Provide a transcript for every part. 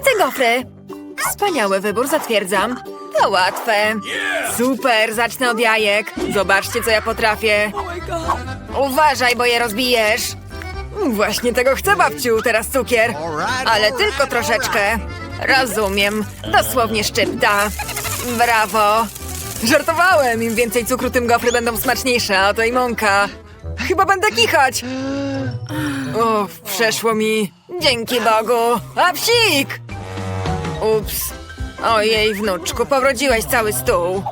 Chcę gofry. Wspaniały wybór, zatwierdzam. To łatwe. Super, zacznę od jajek. Zobaczcie, co ja potrafię. Uważaj, bo je rozbijesz. Właśnie tego chcę, babciu, teraz cukier. Ale tylko troszeczkę. Rozumiem. Dosłownie szczypta. Brawo. Żartowałem. Im więcej cukru, tym gofry będą smaczniejsze, a to i mąka. Chyba będę kichać. O, przeszło mi. Dzięki Bogu. A psik! Ups. Ojej, wnuczku, powrodziłeś cały stół.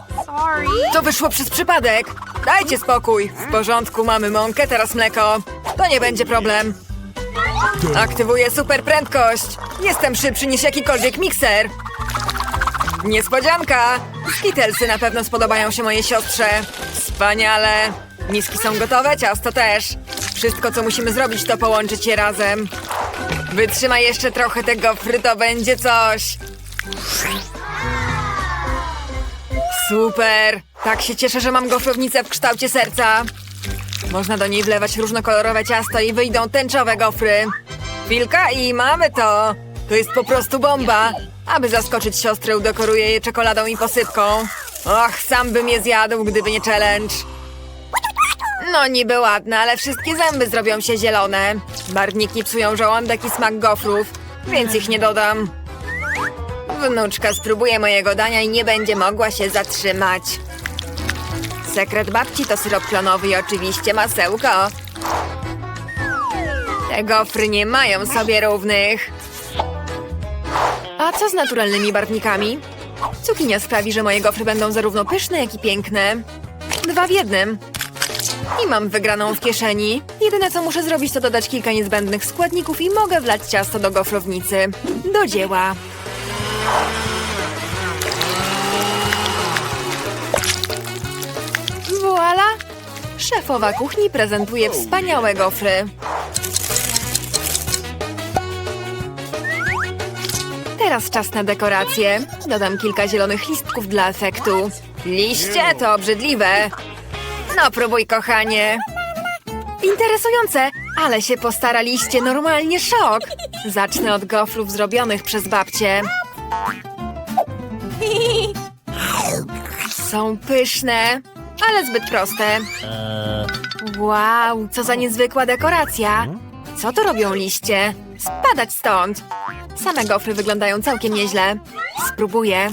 To wyszło przez przypadek. Dajcie spokój. W porządku, mamy mąkę, teraz mleko. To nie będzie problem. Aktywuję super prędkość. Jestem szybszy niż jakikolwiek mikser. Niespodzianka! Skittlesy na pewno spodobają się mojej siostrze. Wspaniale! Miski są gotowe, ciasto też. Wszystko, co musimy zrobić, to połączyć je razem. Wytrzymaj jeszcze trochę tego fry, to będzie coś. Super! Tak się cieszę, że mam gofrownicę w kształcie serca. Można do niej wlewać różnokolorowe ciasto i wyjdą tęczowe gofry. Chwilka i mamy to! To jest po prostu bomba! Aby zaskoczyć siostrę, udekoruję je czekoladą i posypką. Och, sam bym je zjadł, gdyby nie challenge. No niby ładne, ale wszystkie zęby zrobią się zielone. Barwniki psują żołądek i smak gofrów, więc ich nie dodam. Wnuczka spróbuje mojego dania i nie będzie mogła się zatrzymać. Sekret babci to syrop klonowy i oczywiście masełko. Te gofry nie mają sobie równych. A co z naturalnymi barwnikami? Cukinia sprawi, że moje gofry będą zarówno pyszne, jak i piękne. Dwa w jednym. I mam wygraną w kieszeni. Jedyne co muszę zrobić to dodać kilka niezbędnych składników i mogę wlać ciasto do gofrownicy. Do dzieła. Voila! Szefowa kuchni prezentuje wspaniałe gofry. Teraz czas na dekoracje. Dodam kilka zielonych listków dla efektu. Liście to obrzydliwe. No próbuj, kochanie. Interesujące, ale się postaraliście, normalnie szok. Zacznę od gofrów zrobionych przez babcię. Są pyszne, ale zbyt proste. Wow, co za niezwykła dekoracja. Co to robią liście? Spadać stąd. Same gofry wyglądają całkiem nieźle. Spróbuję.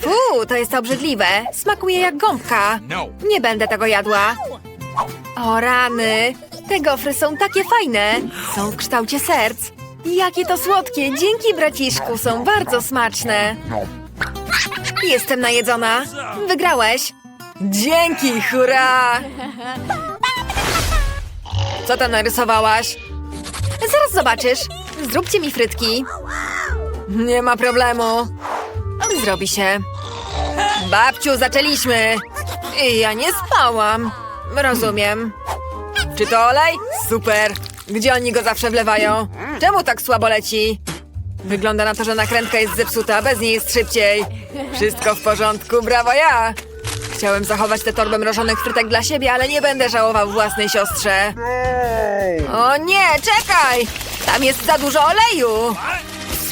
Fuu, to jest obrzydliwe. Smakuje jak gąbka. Nie będę tego jadła. O rany! Te gofry są takie fajne. Są w kształcie serc. Jakie to słodkie. Dzięki, braciszku. Są bardzo smaczne. Jestem najedzona. Wygrałeś. Dzięki, hurra! Co tam narysowałaś? Zaraz zobaczysz. Zróbcie mi frytki. Nie ma problemu. Zrobi się. Babciu, zaczęliśmy. Ja nie spałam. Rozumiem. Czy to olej? Super. Gdzie oni go zawsze wlewają? Czemu tak słabo leci? Wygląda na to, że nakrętka jest zepsuta, bez niej jest szybciej. Wszystko w porządku, brawo ja! Chciałem zachować tę torbę mrożonych frytek dla siebie, ale nie będę żałował własnej siostrze. O nie, czekaj! Tam jest za dużo oleju!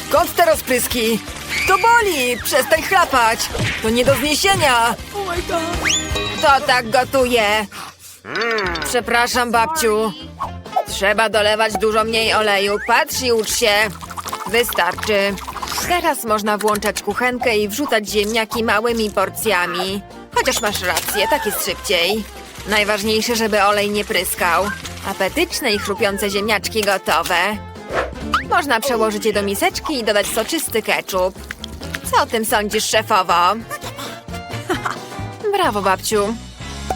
Skąd te rozpryski? To boli! Przestań chlapać! To nie do zniesienia! To tak gotuje. Przepraszam, babciu. Trzeba dolewać dużo mniej oleju. Patrz i ucz się. Wystarczy. Teraz można włączać kuchenkę i wrzucać ziemniaki małymi porcjami. Chociaż masz rację, tak jest szybciej. Najważniejsze, żeby olej nie pryskał. Apetyczne i chrupiące ziemniaczki gotowe. Można przełożyć je do miseczki i dodać soczysty ketchup. Co o tym sądzisz, szefowo? Brawo, babciu.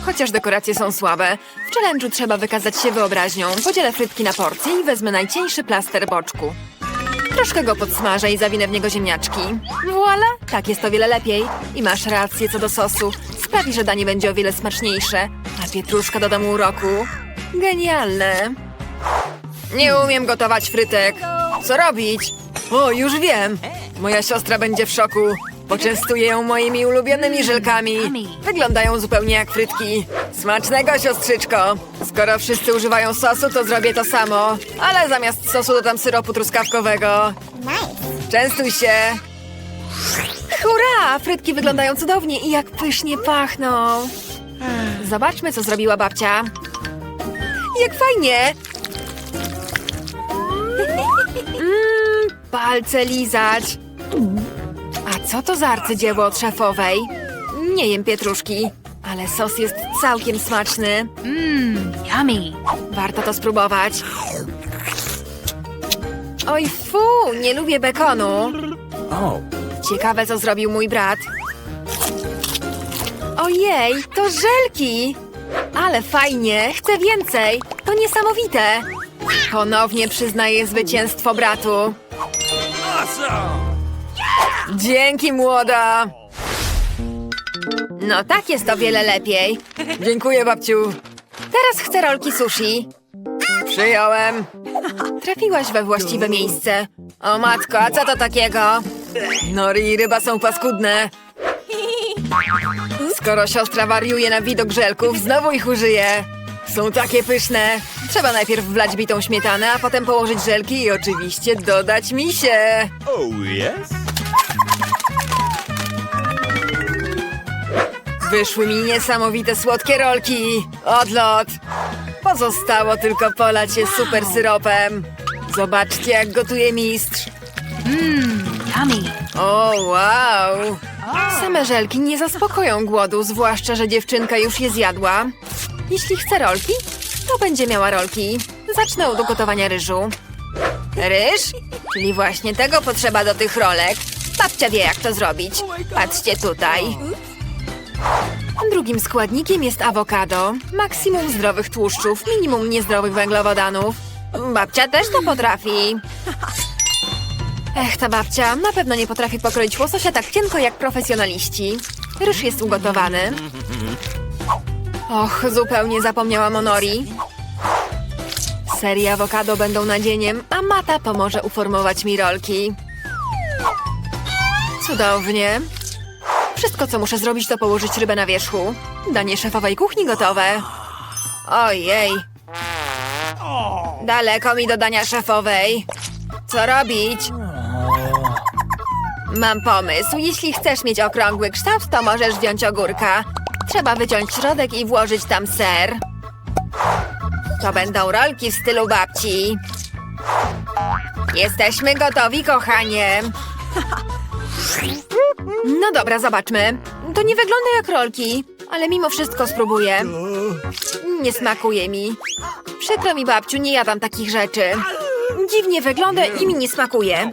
Chociaż dekoracje są słabe, w challenge'u trzeba wykazać się wyobraźnią. Podzielę frytki na porcje i wezmę najcieńszy plaster boczku. Troszkę go podsmażę i zawinę w niego ziemniaczki. Voila! Tak jest o wiele lepiej. I masz rację co do sosu. Sprawi, że danie będzie o wiele smaczniejsze. A pietruszka doda mu uroku. Genialne. Nie umiem gotować frytek. Co robić? O, już wiem. Moja siostra będzie w szoku. Poczęstuję ją moimi ulubionymi żelkami. Wyglądają zupełnie jak frytki. Smacznego, siostrzyczko. Skoro wszyscy używają sosu, to zrobię to samo. Ale zamiast sosu dodam syropu truskawkowego. Częstuj się! Hurra! Frytki wyglądają cudownie i jak pysznie pachną. Zobaczmy, co zrobiła babcia. Jak fajnie! Mmm, palce lizać. A co to za arcydzieło od szefowej? Nie jem pietruszki, ale sos jest całkiem smaczny. Mmm, yummy. Warto to spróbować. Oj, fu, nie lubię bekonu. Ciekawe, co zrobił mój brat. Ojej, to żelki! Ale fajnie, chcę więcej. To niesamowite. Ponownie przyznaję zwycięstwo bratu. Dzięki, młoda! No tak jest o wiele lepiej. Dziękuję, babciu. Teraz chcę rolki sushi. Przyjąłem. Trafiłaś we właściwe miejsce. O matko, a co to takiego? Nori i ryba są paskudne. Skoro siostra wariuje na widok żelków, znowu ich użyje. Są takie pyszne. Trzeba najpierw wlać bitą śmietanę, a potem położyć żelki i oczywiście dodać misie. Oh, yes? Wyszły mi niesamowite słodkie rolki. Odlot. Pozostało tylko polać je super syropem. Zobaczcie, jak gotuje mistrz. Mmm, yummy. O, wow! Same żelki nie zaspokoją głodu, zwłaszcza, że dziewczynka już je zjadła. Jeśli chce rolki, to będzie miała rolki. Zacznę od ugotowania ryżu. Ryż? Czyli właśnie tego potrzeba do tych rolek. Babcia wie, jak to zrobić. Patrzcie tutaj. Drugim składnikiem jest awokado. Maksimum zdrowych tłuszczów, minimum niezdrowych węglowodanów. Babcia też to potrafi. Ech, ta babcia na pewno nie potrafi pokroić łososia tak cienko jak profesjonaliści. Ryż jest ugotowany. Och, zupełnie zapomniałam o nori. Awokado będą nadzieniem, a Mata pomoże uformować mi rolki. Cudownie. Wszystko, co muszę zrobić, to położyć rybę na wierzchu. Danie szefowej kuchni gotowe. Ojej. Daleko mi do dania szefowej. Co robić? Mam pomysł. Jeśli chcesz mieć okrągły kształt, to możesz wziąć ogórka. Trzeba wyciąć środek i włożyć tam ser. To będą rolki w stylu babci. Jesteśmy gotowi, kochanie. No dobra, zobaczmy. To nie wygląda jak rolki, ale mimo wszystko spróbuję. Nie smakuje mi. Przykro mi, babciu, nie jadam takich rzeczy. Dziwnie wygląda i mi nie smakuje.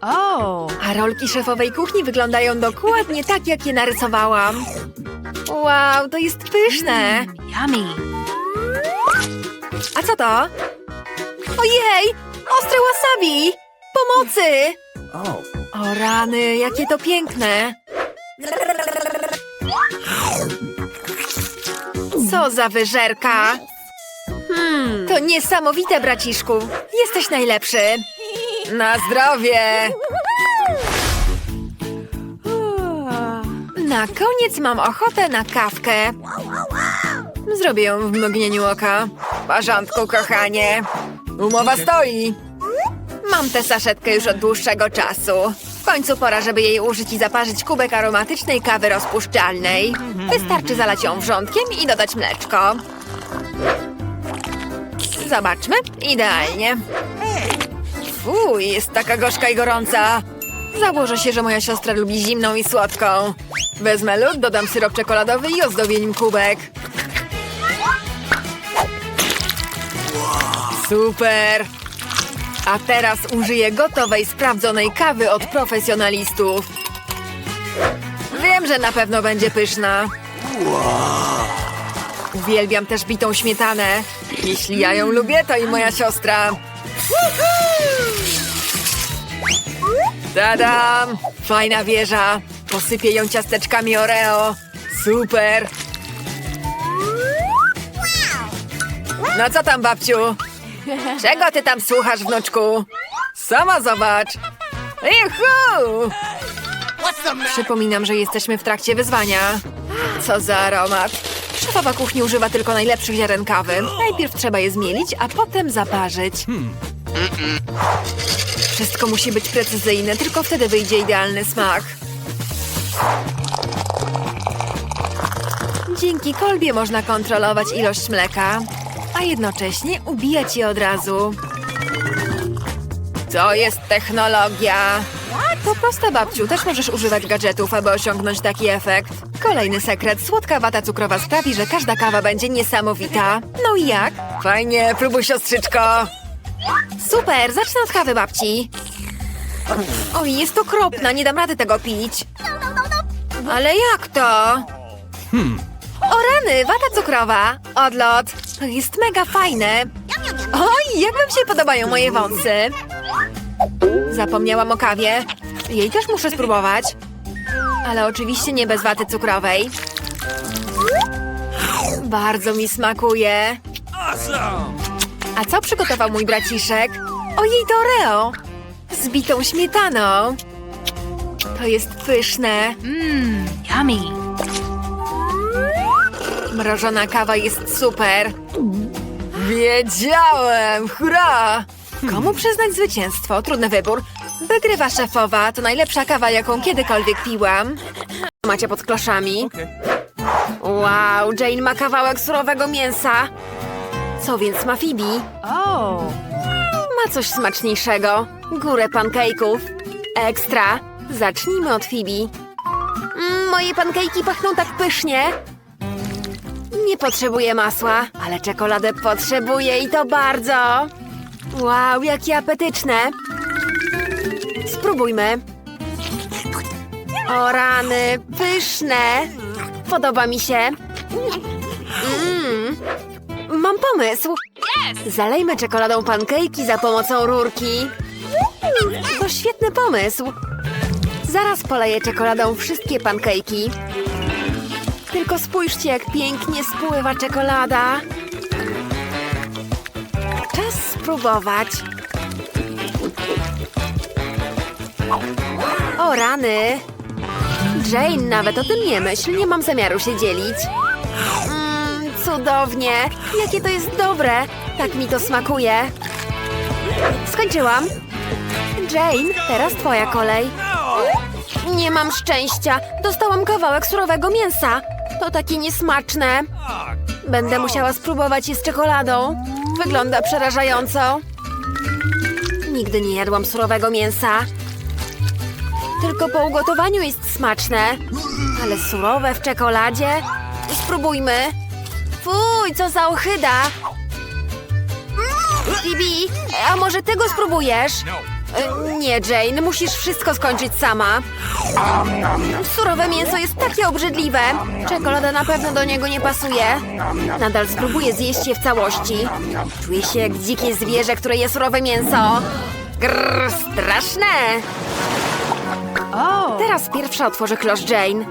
Oh. A rolki szefowej kuchni wyglądają dokładnie tak, jak je narysowałam. Wow, to jest pyszne. Yummy. A co to? Ojej! Ostre wasabi! Pomocy! O rany, jakie to piękne! Co za wyżerka! Hmm, to niesamowite, braciszku! Jesteś najlepszy! Na zdrowie! Na koniec mam ochotę na kawkę. Zrobię ją w mgnieniu oka. W porządku, kochanie. Umowa stoi. Mam tę saszetkę już od dłuższego czasu. Końcu pora, żeby jej użyć i zaparzyć kubek aromatycznej kawy rozpuszczalnej. Wystarczy zalać ją wrzątkiem i dodać mleczko. Zobaczmy. Idealnie. Fuj, jest taka gorzka i gorąca. Założę się, że moja siostra lubi zimną i słodką. Wezmę lód, dodam syrop czekoladowy i ozdobię nim kubek. Super! A teraz użyję gotowej, sprawdzonej kawy od profesjonalistów. Wiem, że na pewno będzie pyszna. Uwielbiam też bitą śmietanę. Jeśli ja ją lubię, to i moja siostra. Tadam! Fajna wieża. Posypię ją ciasteczkami Oreo. Super! No co tam, babciu? Czego ty tam słuchasz, wnuczku? Sama zobacz. Juhu! Przypominam, że jesteśmy w trakcie wyzwania. Co za aromat. Szefowa kuchni używa tylko najlepszych ziaren kawy. Najpierw trzeba je zmielić, a potem zaparzyć. Wszystko musi być precyzyjne, tylko wtedy wyjdzie idealny smak. Dzięki kolbie można kontrolować ilość mleka, a jednocześnie ubijać je od razu. To jest technologia. To proste, babciu. Też możesz używać gadżetów, aby osiągnąć taki efekt. Kolejny sekret. Słodka wata cukrowa sprawi, że każda kawa będzie niesamowita. No i jak? Fajnie, próbuj siostrzyczko. Super, zacznę od kawy babci. Oj, jest okropna, nie dam rady tego pić. Ale jak to? O rany, wata cukrowa. Odlot. Jest mega fajne. Oj, jak wam się podobają moje wąsy? Zapomniałam o kawie. Jej też muszę spróbować. Ale oczywiście nie bez waty cukrowej. Bardzo mi smakuje. A co przygotował mój braciszek? Ojej, to Oreo! Z bitą śmietaną. To jest pyszne. Mmm, yummy. Mrożona kawa jest super. Wiedziałem! Hurra! Komu przyznać zwycięstwo? Trudny wybór. Wygrywa szefowa. To najlepsza kawa, jaką kiedykolwiek piłam. Macie pod kloszami. Wow, Jane ma kawałek surowego mięsa. Co więc ma Phoebe? Oh. Ma coś smaczniejszego. Górę pancake'ów. Ekstra. Zacznijmy od Phoebe. Mm, moje pankejki pachną tak pysznie. Nie potrzebuję masła, ale czekoladę potrzebuję i to bardzo. Wow, jakie apetyczne. Spróbujmy. O rany, pyszne. Podoba mi się. Mm. Mam pomysł. Zalejmy czekoladą pankejki za pomocą rurki. To świetny pomysł. Zaraz poleję czekoladą wszystkie pankejki. Tylko spójrzcie, jak pięknie spływa czekolada. Czas spróbować. O rany! Jane, nawet o tym nie myśl, nie mam zamiaru się dzielić. Mmm, cudownie! Jakie to jest dobre! Tak mi to smakuje. Skończyłam. Jane, teraz twoja kolej. Nie mam szczęścia. Dostałam kawałek surowego mięsa. To takie niesmaczne. Będę musiała spróbować je z czekoladą. Wygląda przerażająco. Nigdy nie jadłam surowego mięsa. Tylko po ugotowaniu jest smaczne. Ale surowe w czekoladzie? Spróbujmy. Fuj, co za ochyda. Phoebe, a może ty go spróbujesz? E, Nie, Jane, musisz wszystko skończyć sama. Surowe mięso jest takie obrzydliwe. Czekolada na pewno do niego nie pasuje. Nadal spróbuję zjeść je w całości. Czuję się jak dzikie zwierzę, które je surowe mięso. Grrr, straszne. Teraz pierwsza otworzę klosz Jane.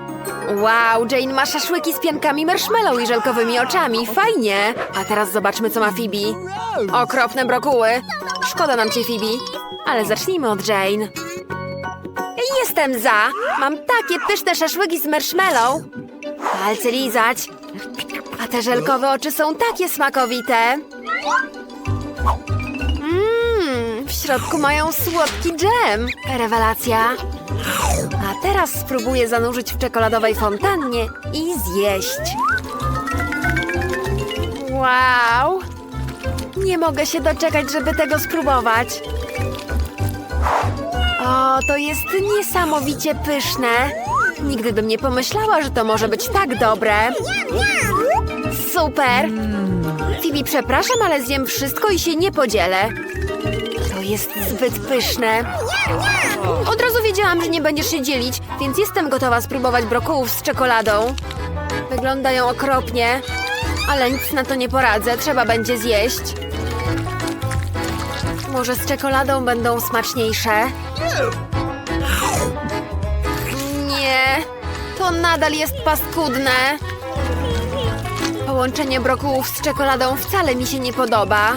Wow, Jane ma szaszłyki z piankami marshmallow i żelkowymi oczami. Fajnie. A teraz zobaczmy, co ma Phoebe. Okropne brokuły. Szkoda nam cię, Phoebe. Ale zacznijmy od Jane. Jestem za. Mam takie pyszne szaszłyki z marshmallow. Palce lizać. A te żelkowe oczy są takie smakowite. Mmm, w środku mają słodki dżem. Rewelacja. Teraz spróbuję zanurzyć w czekoladowej fontannie i zjeść. Wow! Nie mogę się doczekać, żeby tego spróbować. O, to jest niesamowicie pyszne. Nigdy bym nie pomyślała, że to może być tak dobre. Super! Phoebe, przepraszam, ale zjem wszystko i się nie podzielę. Jest zbyt pyszne. Od razu wiedziałam, że nie będziesz się dzielić, więc jestem gotowa spróbować brokułów z czekoladą. Wyglądają okropnie, ale nic na to nie poradzę, trzeba będzie zjeść. Może z czekoladą będą smaczniejsze? Nie, to nadal jest paskudne. Połączenie brokułów z czekoladą wcale mi się nie podoba.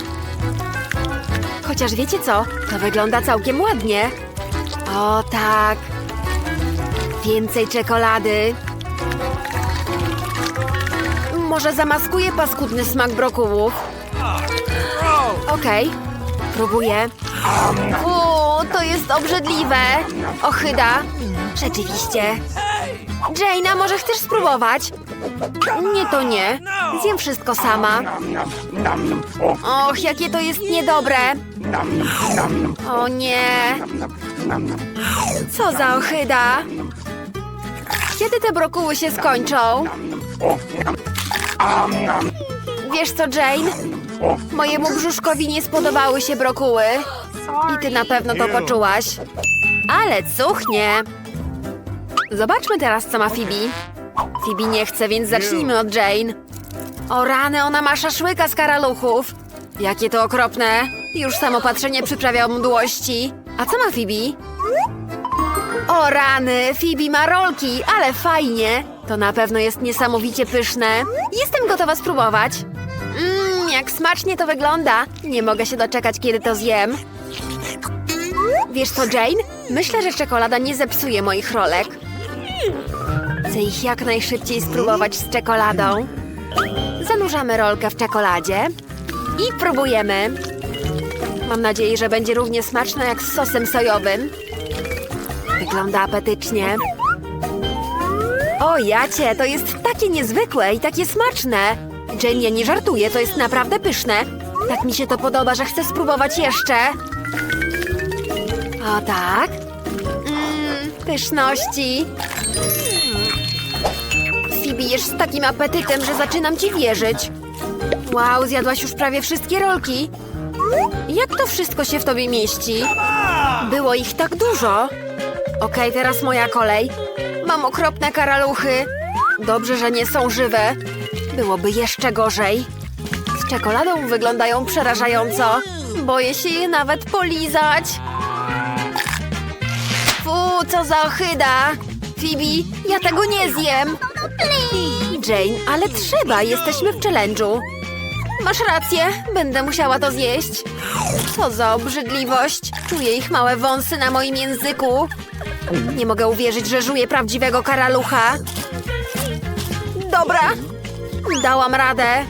Chociaż wiecie co? To wygląda całkiem ładnie. O tak. Więcej czekolady. Może zamaskuję paskudny smak brokułów. Okej, próbuję. O, to jest obrzydliwe. Ochyda. Rzeczywiście. Jane, a może chcesz spróbować? Nie, to nie. Zjem wszystko sama. Och, jakie to jest niedobre. O nie. Co za ochyda. Kiedy te brokuły się skończą? Wiesz co, Jane? Mojemu brzuszkowi nie spodobały się brokuły. I ty na pewno to poczułaś. Ale cuchnie. Zobaczmy teraz, co ma Phoebe. Phoebe nie chce, więc zacznijmy od Jane. O rany, ona ma szaszłyka z karaluchów. Jakie to okropne. Już samo patrzenie przyprawia mdłości. A co ma Phoebe? O rany, Phoebe ma rolki, ale fajnie. To na pewno jest niesamowicie pyszne. Jestem gotowa spróbować. Mmm, jak smacznie to wygląda. Nie mogę się doczekać, kiedy to zjem. Wiesz co, Jane? Myślę, że czekolada nie zepsuje moich rolek. Chcę ich jak najszybciej spróbować z czekoladą. Zanurzamy rolkę w czekoladzie i próbujemy. Mam nadzieję, że będzie równie smaczna jak z sosem sojowym. Wygląda apetycznie. O jacie, to jest takie niezwykłe i takie smaczne. Jane, ja nie żartuję, to jest naprawdę pyszne. Tak mi się to podoba, że chcę spróbować jeszcze. O tak. Mmm, pyszności. Phoebe, jesz z takim apetytem, że zaczynam ci wierzyć. Wow, zjadłaś już prawie wszystkie rolki. Jak to wszystko się w tobie mieści? Było ich tak dużo. Okej, teraz moja kolej. Mam okropne karaluchy. Dobrze, że nie są żywe. Byłoby jeszcze gorzej. Z czekoladą wyglądają przerażająco. Boję się je nawet polizać. Fu, co za ochyda! Phoebe, ja tego nie zjem! Jane, ale trzeba, jesteśmy w challenge'u. Masz rację, będę musiała to zjeść. Co za obrzydliwość! Czuję ich małe wąsy na moim języku. Nie mogę uwierzyć, że żuję prawdziwego karalucha. Dobra, dałam radę.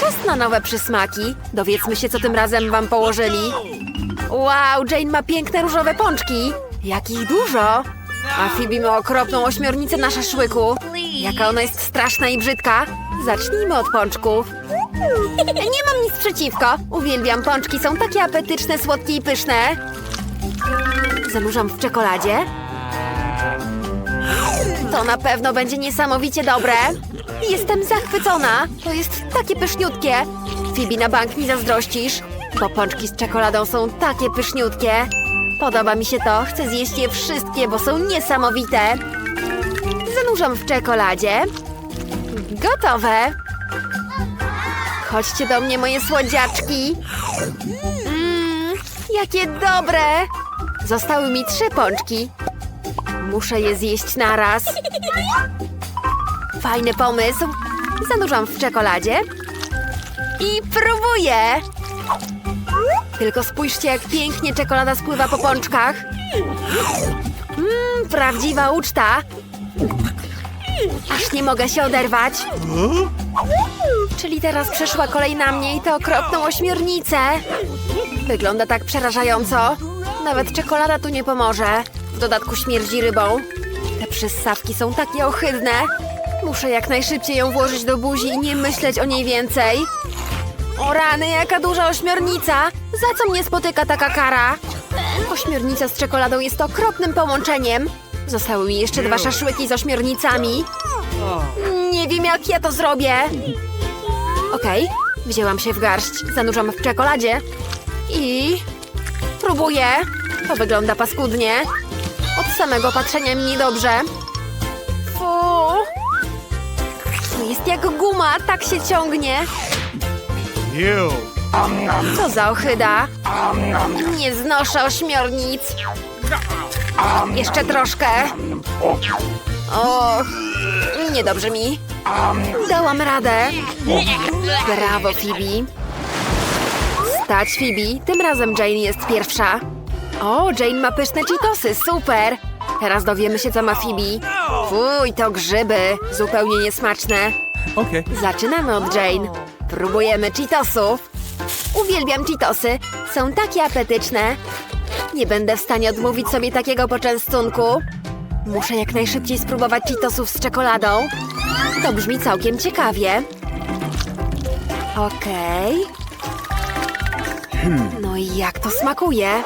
Czas na nowe przysmaki. Dowiedzmy się, co tym razem wam położyli. Wow, Jane ma piękne różowe pączki. Jak ich dużo. A Phoebe ma okropną ośmiornicę na szaszłyku. Jaka ona jest straszna i brzydka. Zacznijmy od pączków. Nie mam nic przeciwko. Uwielbiam pączki, są takie apetyczne, słodkie i pyszne. Zanurzam w czekoladzie. To na pewno będzie niesamowicie dobre. Jestem zachwycona. To jest takie pyszniutkie. Phoebe, na bank mi zazdrościsz. Bo pączki z czekoladą są takie pyszniutkie. Podoba mi się to. Chcę zjeść je wszystkie, bo są niesamowite. Zanurzam w czekoladzie. Gotowe. Chodźcie do mnie, moje słodziaczki. Mmm, jakie dobre. Zostały mi trzy pączki. Muszę je zjeść naraz. Fajny pomysł. Zanurzam w czekoladzie. I próbuję. Tylko spójrzcie, jak pięknie czekolada spływa po pączkach. Mmm, prawdziwa uczta. Aż nie mogę się oderwać. Czyli teraz przyszła kolej na mnie i tę okropną ośmiornicę. Wygląda tak przerażająco. Nawet czekolada tu nie pomoże. W dodatku śmierdzi rybą. Te przyssawki są takie ohydne. Muszę jak najszybciej ją włożyć do buzi i nie myśleć o niej więcej. O rany, jaka duża ośmiornica! Za co mnie spotyka taka kara? Ośmiornica z czekoladą jest okropnym połączeniem. Zostały mi jeszcze dwa szaszłyki z ośmiornicami. Nie wiem, jak ja to zrobię. Okej, wzięłam się w garść, zanurzam w czekoladzie i próbuję. To wygląda paskudnie. Od samego patrzenia mi niedobrze. Fu. To jest jak guma, tak się ciągnie. Co za ochyda? Nie znoszę ośmiornic. Jeszcze troszkę. Och, niedobrze mi. Dałam radę. Brawo, Phoebe. Stać, Phoebe. Tym razem Jane jest pierwsza. O, Jane ma pyszne cheetosy, super. Teraz dowiemy się, co ma Phoebe. Fuj, to grzyby. Zupełnie niesmaczne. Okay. Zaczynamy od Jane. Próbujemy cheetosów. Uwielbiam Cheetosy. Są takie apetyczne. Nie będę w stanie odmówić sobie takiego poczęstunku. Muszę jak najszybciej spróbować Cheetosów z czekoladą. To brzmi całkiem ciekawie. Okej. No i jak to smakuje?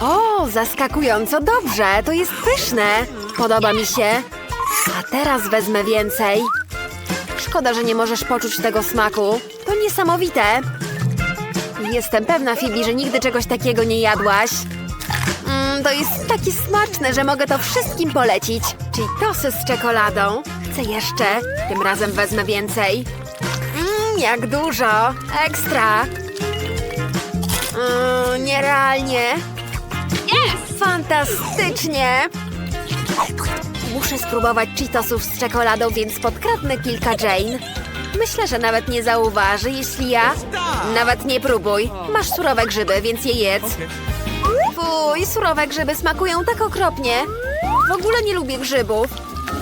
O, zaskakująco dobrze. To jest pyszne. Podoba mi się. A teraz wezmę więcej. Szkoda, że nie możesz poczuć tego smaku. To niesamowite. Jestem pewna, Phoebe, że nigdy czegoś takiego nie jadłaś. Mm, to jest takie smaczne, że mogę to wszystkim polecić. Czyli tosy z czekoladą. Chcę jeszcze. Tym razem wezmę więcej. Mmm, jak dużo. Ekstra. Mm, nierealnie. Fantastycznie. Muszę spróbować Cheetosów z czekoladą, więc podkradnę kilka Jane. Myślę, że nawet nie zauważy, jeśli ja... Nawet nie próbuj. Masz surowe grzyby, więc je jedz. Fuj, surowe grzyby smakują tak okropnie. W ogóle nie lubię grzybów.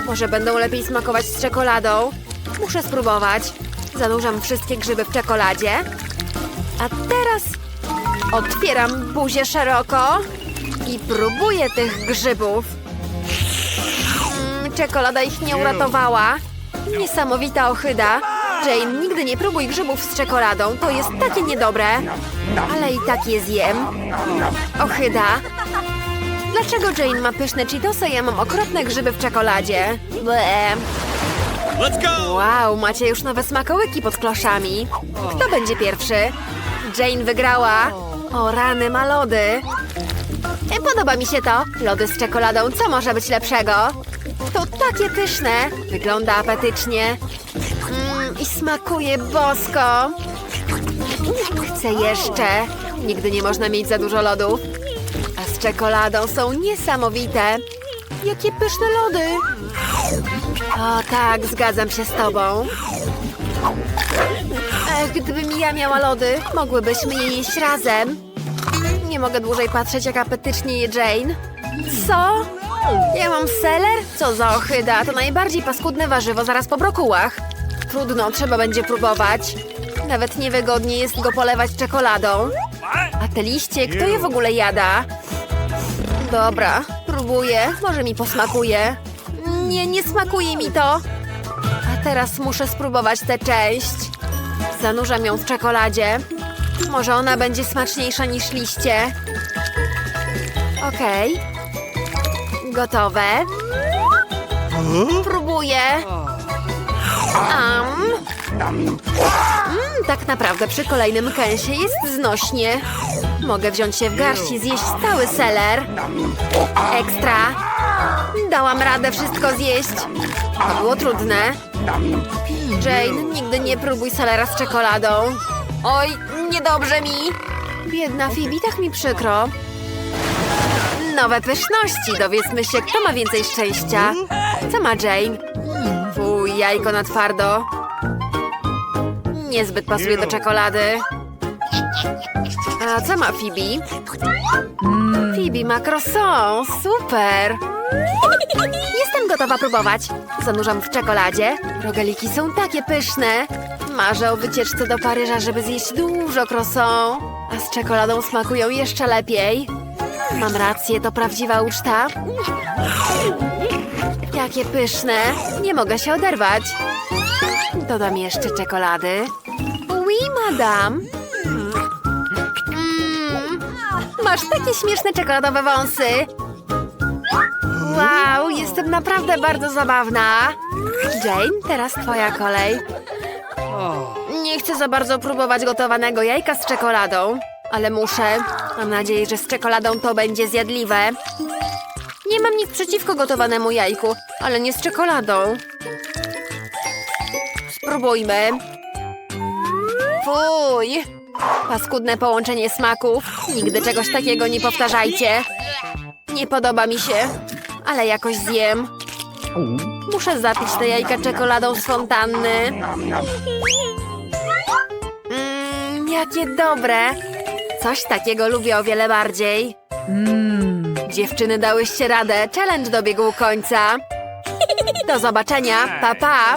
Może będą lepiej smakować z czekoladą? Muszę spróbować. Zanurzam wszystkie grzyby w czekoladzie. A teraz otwieram buzię szeroko i próbuję tych grzybów. Mm, czekolada ich nie uratowała. Niesamowita ohyda. Jane, nigdy nie próbuj grzybów z czekoladą. To jest takie niedobre. Ale i tak je zjem. Ohyda. Dlaczego Jane ma pyszne Cheetosy, a ja mam okropne grzyby w czekoladzie? Ble. Let's go! Wow, macie już nowe smakołyki pod kloszami. Kto będzie pierwszy? Jane wygrała. O rany, ma lody. E, Podoba mi się to. Lody z czekoladą, co może być lepszego? To takie pyszne. Wygląda apetycznie. I smakuje bosko. Chcę jeszcze. Nigdy nie można mieć za dużo lodów. A z czekoladą są niesamowite. Jakie pyszne lody. O tak, zgadzam się z tobą. Ech, gdybym ja miała lody, mogłybyśmy je jeść razem. Nie mogę dłużej patrzeć, jak apetycznie je Jane. Co? Ja mam seler? Co za ohyda, to najbardziej paskudne warzywo zaraz po brokułach. Trudno, trzeba będzie próbować. Nawet niewygodnie jest go polewać czekoladą. A te liście, kto je w ogóle jada? Dobra, próbuję, może mi posmakuje. Nie, nie smakuje mi to. A teraz muszę spróbować tę część. Zanurzam ją w czekoladzie. Może ona będzie smaczniejsza niż liście. Okej. Gotowe. Próbuję. Am. Mm, tak naprawdę przy kolejnym kęsie jest znośnie. Mogę wziąć się w garść i zjeść cały seler. Ekstra. Dałam radę wszystko zjeść. To było trudne. Jane, nigdy nie próbuj selera z czekoladą. Oj, niedobrze mi. Biedna Phoebe, tak mi przykro. Nowe pyszności. Dowiedzmy się, kto ma więcej szczęścia. Co ma Jane? Fuj, jajko na twardo. Niezbyt pasuje do czekolady. A co ma Phoebe? Phoebe ma croissant. Super. Jestem gotowa próbować. Zanurzam w czekoladzie. Rogaliki są takie pyszne. Marzę o wycieczce do Paryża, żeby zjeść dużo croissant. A z czekoladą smakują jeszcze lepiej. Mam rację, to prawdziwa uczta. Jakie pyszne. Nie mogę się oderwać. Dodam jeszcze czekolady. Oui, madame. Mm, masz takie śmieszne czekoladowe wąsy. Wow, jestem naprawdę bardzo zabawna. Jane, teraz twoja kolej. Nie chcę za bardzo próbować gotowanego jajka z czekoladą, ale muszę. Mam nadzieję, że z czekoladą to będzie zjadliwe. Nie mam nic przeciwko gotowanemu jajku, ale nie z czekoladą. Spróbujmy. Fuj! Paskudne połączenie smaków. Nigdy czegoś takiego nie powtarzajcie. Nie podoba mi się, ale jakoś zjem. Muszę zapić te jajka czekoladą z fontanny. Mmm, jakie dobre. Coś takiego lubię o wiele bardziej. Dziewczyny dałyście radę. Challenge dobiegł końca. Do zobaczenia. Pa, pa.